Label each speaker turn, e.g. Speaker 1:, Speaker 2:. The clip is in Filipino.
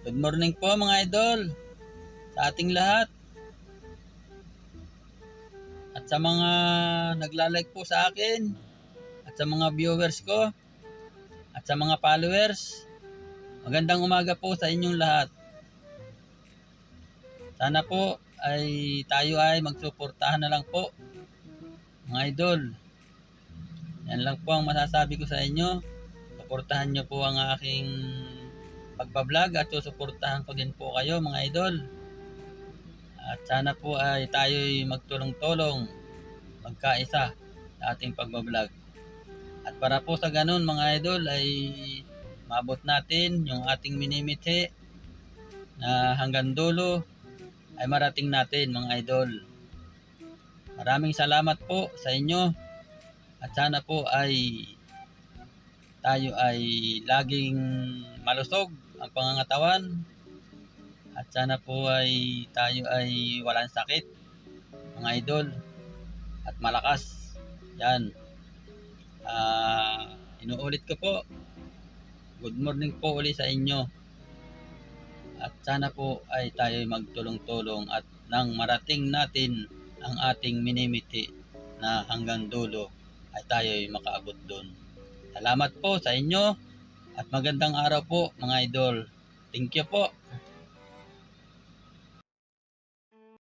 Speaker 1: Good morning po mga idol sa ating lahat. At sa mga naglalike po sa akin at sa mga viewers ko at sa mga followers. Magandang umaga po sa inyong lahat. Sana po ay tayo ay magsuportahan na lang po mga idol. Yan lang po ang masasabi ko sa inyo. Suportahan nyo po ang aking pagbablog at susuportahan ko din po kayo mga idol. At sana po ay tayo'y magtulong-tulong, magkaisa sa ating pagbablog. At para po sa ganun mga idol ay maabot natin yung ating minimithi na hanggang dulo ay marating natin mga idol. Maraming salamat po sa inyo at sana po ay tayo ay laging malusog ang pangangatawan. At sana po ay tayo ay walang sakit mga idol at malakas. Yan. Ah, inuulit ko po. Good morning po uli sa inyo. At sana po ay tayo ay magtulong-tulong at nang marating natin ang ating minimiti na hanggang dulo ay tayo ay makaabot doon. Salamat po sa inyo at magandang araw po mga idol. Thank you po.